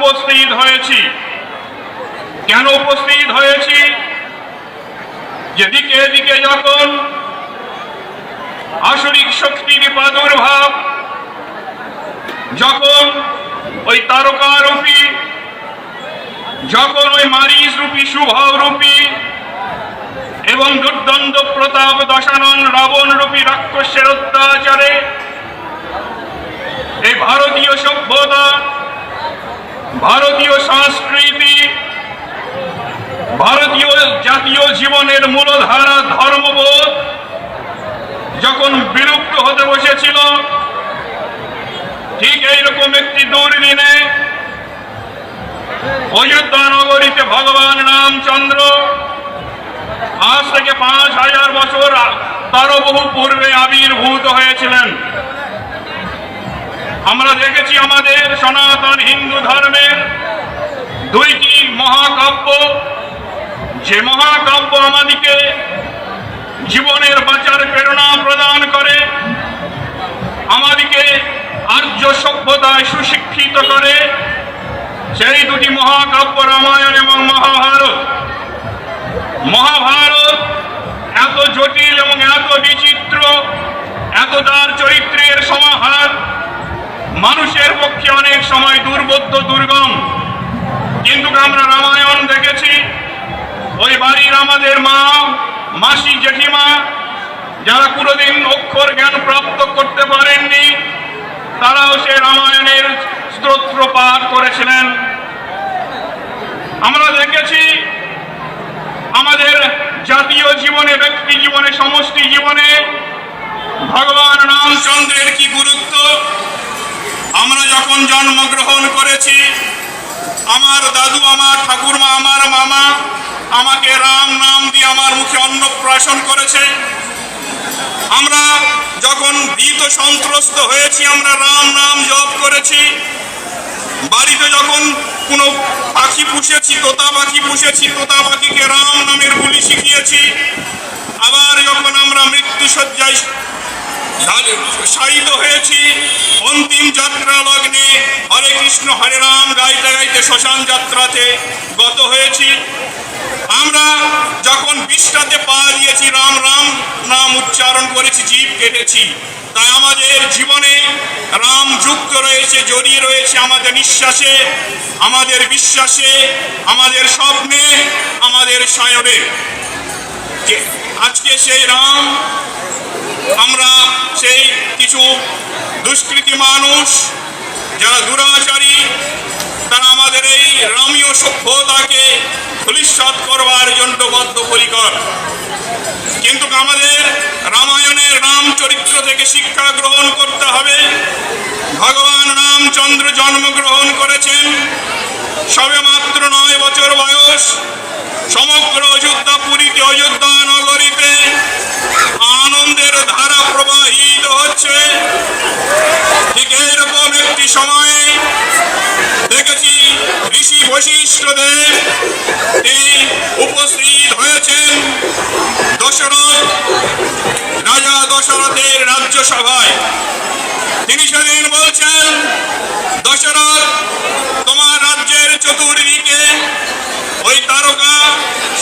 উপস্থিত হয়েছি। কেন উপস্থিত হয়েছি? যেদিকে এদিকে যখন আসরিক শক্তির প্রাদুর্ভাব, যখন ওই তারকারূপী, যখন ওই মারিচ রূপী শুভ রূপী এবং দুর্দণ্ড প্রতাপ দশানন রাবণ রূপী রাক্ষসের অত্যাচারে এই ভারতীয় সভ্যতা ভারতীয় সংস্কৃতি, ভারতীয় জাতীয় জীবনের মূলধারা ধর্মবোধ যখন বিলুপ্ত হতে বসেছিল, ঠিক এইরকম একটি দুর্দিনে অযোধ্যা নগরীতে ভগবান রামচন্দ্র আজ থেকে পাঁচ হাজার বছর তারও বহু পূর্বে আবির্ভূত হয়েছিলেন। আমরা দেখেছি আমাদের সনাতন হিন্দু ধর্মের দুইটি মহাকাব্য। যে মহাকাব্য আমাদিকে জীবনের বাঁচার প্রেরণা প্রদান করে, আমাদিকে আর্য সভ্যতায় সুশিক্ষিত করে, সেই দুটি মহাকাব্য রামায়ণ এবং মহাভারত। মহাভারত এত জটিল এবং এত বিচিত্র, এত তার চরিত্রের সমাহার মানুষের পক্ষে অনেক সময় দুর্বোধ্য, দুর্গম। কিন্তু আমরা রামায়ণ দেখেছি, ওই বাড়ির আমাদের মা, মাসি জেঠিমা, যারা কোনোদিন অক্ষর জ্ঞান প্রাপ্ত করতে পারেননি, তারাও সে রামায়ণের স্তোত্র পাঠ করেছিলেন। আমরা দেখেছি, আমাদের জাতীয় জীবনে, ব্যক্তি জীবনে, সমষ্টি জীবনে ভগবান রামচন্দ্রের কি গুরুত্ব আমরা যখন জন্মগ্রহণ করেছি। আমার দাদু, আমার ঠাকুরমা, আমার মামা আমাকে রাম নাম দিয়ে আমার মুখে অন্নপ্রাশন করেছে। আমরা যখন ভীত সন্ত্রস্ত হয়েছি, আমরা রাম নাম জপ করেছি। বাড়িতে যখন কোনো পাখি পুষেছি, তোতা পাখি পুষেছি, তোতা পাখিকে রাম নামের বুলি শিখিয়েছি। আবার যখন আমরা মৃত্যু শায়িত হয়েছি। অন্তিম যাত্রা লগ্নে হরে কৃষ্ণ, হরে রাম গাইতে গাইতে শ্মশান যাত্রাতে গত হয়েছি। আমরা যখন বিষ্টাতে পা দিয়েছি, রাম রাম নাম উচ্চারণ করেছি, জীব কেটেছি। তাই আমাদের জীবনে রাম যুক্ত রয়েছে, জড়িয়ে রয়েছে আমাদের নিঃশ্বাসে, আমাদের বিশ্বাসে, আমাদের স্বপ্নে, আমাদের সায়বে যে- আজকে সেই রাম আমরা সেই কিছু দুষ্কৃতি মানুষ, যারা দুরাচারী, তারা আমাদের এই রামীয় সভ্যতাকে ধূলিসাৎ করবার জন্য বদ্ধপরিকর। কিন্তু আমাদের রামায়ণের রাম চরিত্র থেকে শিক্ষা গ্রহণ করতে হবে। ভগবান রামচন্দ্র জন্মগ্রহণ করেছেন। সবে মাত্র নয় বছর বয়স। সমগ্র অযোধ্যা পুরীতে অযোধ্যা নগরীতে আনন্দের ধারা প্রবাহিত হচ্ছে। ঠিক এরকম একটি সময়ে দেখেছি ঋষি বশিষ্ঠ দেব তিনি উপস্থিত হয়েছেন দশরথ, রাজা দশরথের রাজ্যসভায়। তিনি সেদিন বলছেন, দশরথ, তোমার রাজ্যের চতুর্দিকে ওই তারকা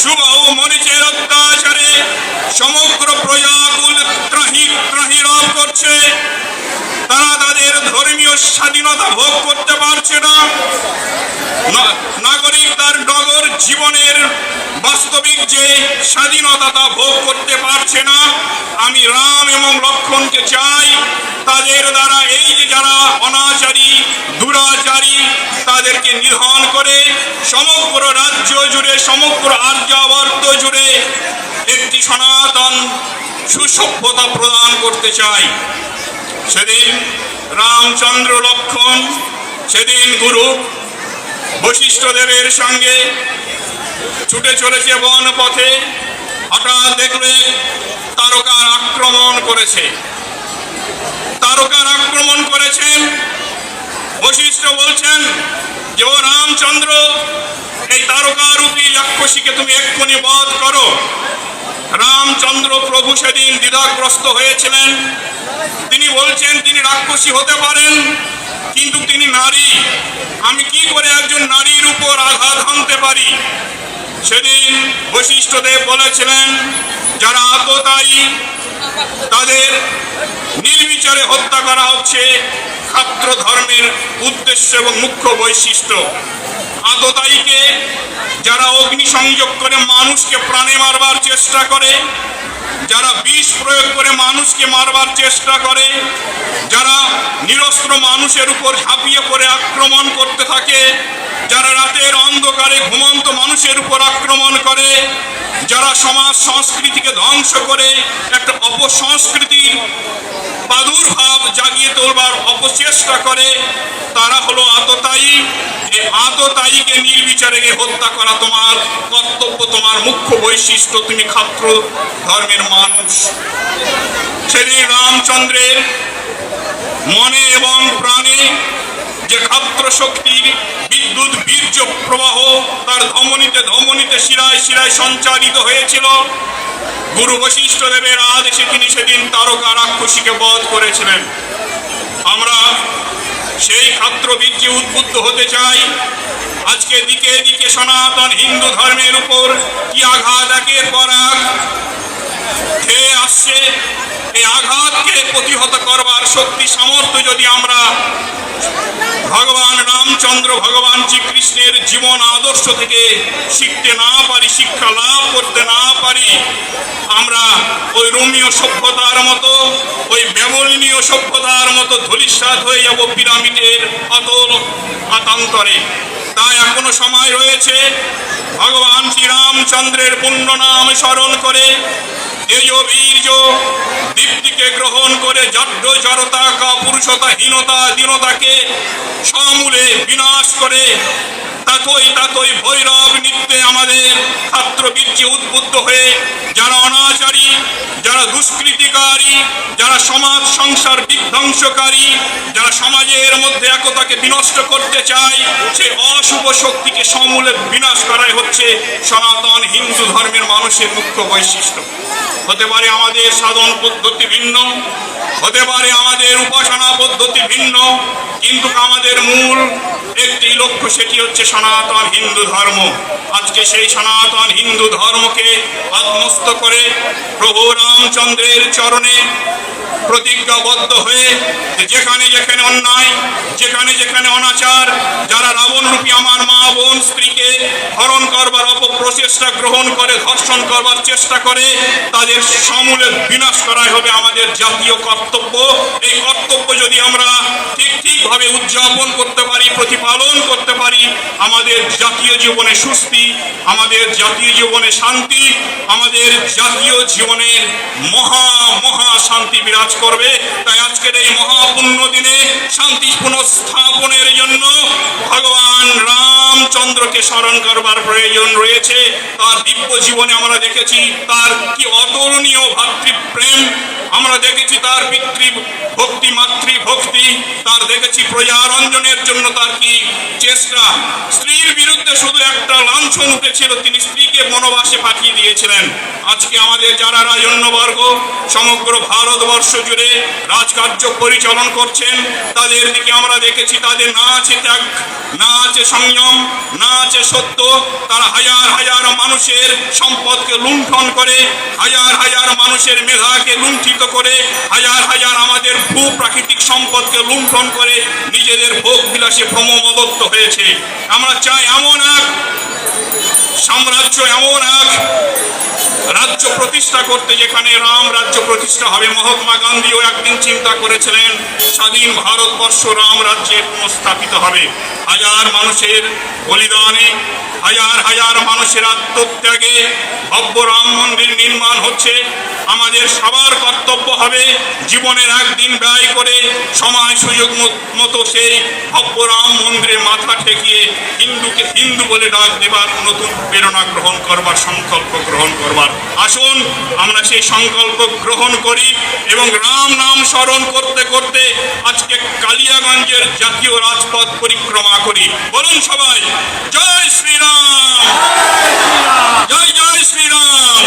শুভ মরিচের অত্যাচারে সমগ্র প্রজাকুল ত্রাহিরব করছে, তারা তাদের ধর্মীয় স্বাধীনতা ভোগ করতে পারছে না- নাগরিক তার নগর জীবনের বাস্তবিক যে স্বাধীনতা তা ভোগ করতে পারছে না আমি রাম এবং লক্ষণকে চাই, তাদের দ্বারা এই যে যারা অনাচারী, দুরাচারী, তাদেরকে নিধন করে সমগ্র রাজ্য জুড়ে, সমগ্র আর্যাবর্ত জুড়ে একটি সনাতন সুসভ্যতা প্রদান করতে চাই। সেদিন রামচন্দ্র লক্ষণ, সেদিন গুরু বশিষ্ঠ দেবের সঙ্গে ছুটে চলেছে বন পথে হঠাৎ দেখলে তারকার আক্রমণ করেছে। তারকার আক্রমণ করেছেন। বশিষ্ঠ বলছেন যে, ও রামচন্দ্র, এই তারকারূপী রাক্ষসীকে তুমি এক্ষুনি বধ করো। রামচন্দ্র প্রভু সেদিন দ্বিধাগ্রস্ত হয়েছিলেন। তিনি বলছেন, তিনি রাক্ষসী হতে পারেন, কিন্তু তিনি নারী। আমি কি করে একজন হতে পারি? সেদিন বৈশিষ্ট্যদেব বলেছিলেন যারা আততায়ী তাদের নির্বিচারে হত্যা করা হচ্ছে ছাত্র ধর্মের উদ্দেশ্য এবং মুখ্য বৈশিষ্ট্য। আততায়ীকে যারা অগ্নি সংযোগ করে মানুষকে প্রাণে মারবার চেষ্টা করে, যারা বিষ প্রয়োগ করে মানুষকে মারবার চেষ্টা করে, যারা নিরস্ত্র মানুষের উপর ঝাঁপিয়ে পড়ে আক্রমণ করতে থাকে যারা রাতের অন্ধকারে ঘুমন্ত মানুষের উপর আক্রমণ করে, যারা সমাজ সংস্কৃতিকে ধ্বংস করে, একটা অপসংস্কৃতির প্রাদুর্ভাব জাগিয়ে তোলবার অপচেষ্টা করে, তারা হলো আততায়ী। এই আততায়ীকে নির্বিচারে হত্যা করা তোমার কর্তব্য, তোমার মুখ্য বৈশিষ্ট্য, তুমি খাত্র ধর্মের মানুষ। সেদিন রামচন্দ্রের মনে এবং প্রাণে যে খাত্র শক্তির বিদ্যুৎ বীর্য প্রবাহ তার ধমনীতে ধমনীতে শিরায় শিরায় সঞ্চারিত হয়েছিল। গুরু বশিষ্ঠ দেবের আদেশে তিনি সেদিন তারকা রাক্ষসীকে বধ করেছিলেন। আমরা সেই খাত্র বীর্যে উদ্বুদ্ধ হতে চাই। আজকে দিকে দিকে সনাতন হিন্দু ধর্মের উপর কি আঘাত একের পর এক? আঘাতকে প্রতিহত করবার শক্তি, সামর্থ্য যদি আমরা ভগবান রামচন্দ্র, ভগবান শ্রীকৃষ্ণের জীবন আদর্শ থেকে শিখতে না পারি, শিক্ষা লাভ করতে না পারি, আমরা ওই রোমীয় সভ্যতার মতো, ওই ব্যবলীয় সভ্যতার মতো ধূলিসাৎ হয়ে যাব পিরামিডের অতল আতান্তরে তাই এখনও সময় রয়েছে। ভগবান শ্রীরামচন্দ্রের পুণ্য নাম স্মরণ করে, তেজ, বীর্য দীপ্তিকে গ্রহণ করে জড্ড জড়তা কাপুরুষতা হীনতা, দীনতাকে সমূলে বিনাশ করে, তাতই তাতই ভৈরব নিত্যে আমাদের ছাত্র বীর্যে উদ্বুদ্ধ হয়ে যারা অনাচারী, যারা দুষ্কৃতিকারী, যারা সমাজ, সংসার বিধ্বংসকারী, যারা সমাজের মধ্যে একতাকে বিনষ্ট করতে চায় সে অশুভ শক্তিকে সমূলে বিনাশ করাই হচ্ছে সনাতন হিন্দু ধর্মের মানুষের মুখ্য বৈশিষ্ট্য। হতে পারে আমাদের সাধন পদ্ধতি ভিন্ন, হতে পারে আমাদের উপাসনা পদ্ধতি ভিন্ন, কিন্তু আমাদের মূল একটি লক্ষ্য সেটি হচ্ছে সনাতন হিন্দু ধর্ম। আজকে সেই সনাতন হিন্দু ধর্মকে আত্মস্থ করে প্রভু রামচন্দ্রের চরণে প্রতিজ্ঞাবদ্ধ হয়ে যেখানে যেখানে অন্যায়, যেখানে যেখানে অনাচার, যারা রাবণ রূপী আমার মা বোন স্ত্রীকে হরণ করবার অপপ্রচেষ্টা গ্রহণ করে, ধর্ষণ করবার চেষ্টা করে, তাদের সমূলে বিনাশ করাই হবে আমাদের জাতীয় কর্তব্য। এই কর্তব্য যদি আমরা ঠিক ঠিকভাবে উদযাপন করতে পারি, প্রতিপালন করতে পারি, আমাদের জাতীয় জীবনে সুস্থি, আমাদের জাতীয় জীবনে শান্তি, আমাদের জাতীয় জীবনের মহা মহা শান্তি বিরাজ করবে। তাই আজকের এই মহাপূর্ণ দিনে শান্তি পুনঃস্থাপনের জন্য ভগবান রামচন্দ্রকে স্মরণ করবার প্রয়োজন রয়েছে। তার দিব্য জীবনে আমরা দেখেছি, তার কি অতুলনীয় ভাতৃপ্রেম। আমরা দেখেছি তার পিতৃ ভক্তি, মাতৃ ভক্তি। তার দেখেছি প্রজারঞ্জনের জন্য তার কি চেষ্টা। স্ত্রীর বিরুদ্ধে শুধু একটা লাঞ্ছন উঠেছিল, তিনি স্ত্রীকে বনবাসে পাঠিয়ে দিয়েছিলেন। আজকে আমাদের যারা রাজন্যবর্গ, সমগ্র ভারতবর্ষ জুড়ে রাজকার্য পরিচালন করছেন, তাদের দিকে আমরা দেখেছি, তাদের না আছে ত্যাগ, না আছে সংযম। না আছে সত্য, তারা হাজার হাজার মানুষের সম্পদকে লুণ্ঠন করে, হাজার হাজার মানুষের মেধাকে লুণ্ঠিত করে, হাজার হাজার আমাদের ভূ প্রাকৃতিক সম্পদকে লুণ্ঠন করে নিজেদের ভোগ বিলাসে ভ্রমমদত্ত হয়েছে। আমরা চাই এমন এক সাম্রাজ্য এমন এক রাজ্য প্রতিষ্ঠা করতে যেখানে রাম রাজ্য প্রতিষ্ঠা হবে। মহাত্মা গান্ধীও একদিন চিন্তা করেছিলেন, স্বাধীন ভারতবর্ষ রাম রাজ্যে পুনঃস্থাপিত হবে। হাজার মানুষের বলিদানে, হাজার হাজার মানুষের আত্মত্যাগে ভব্য রাম মন্দির নির্মাণ হচ্ছে। আমাদের সবার কর্তব্য হবে জীবনের একদিন ব্যয় করে সময় সুযোগ মতো সেই ভব্য রাম মন্দিরে মাথা ঠেকিয়ে হিন্দুকে হিন্দু বলে ডাক দেবার নতুন প্রেরণা গ্রহণ করবার সংকল্প গ্রহণ করবার। আসুন আমরা সেই সংকল্প গ্রহণ করি এবং রাম নাম স্মরণ করতে করতে আজকে কালিয়াগঞ্জের জাতীয় রাজপথ পরিক্রমা করি। বলুন সবাই জয় শ্রীরাম! জয় জয় শ্রীরাম!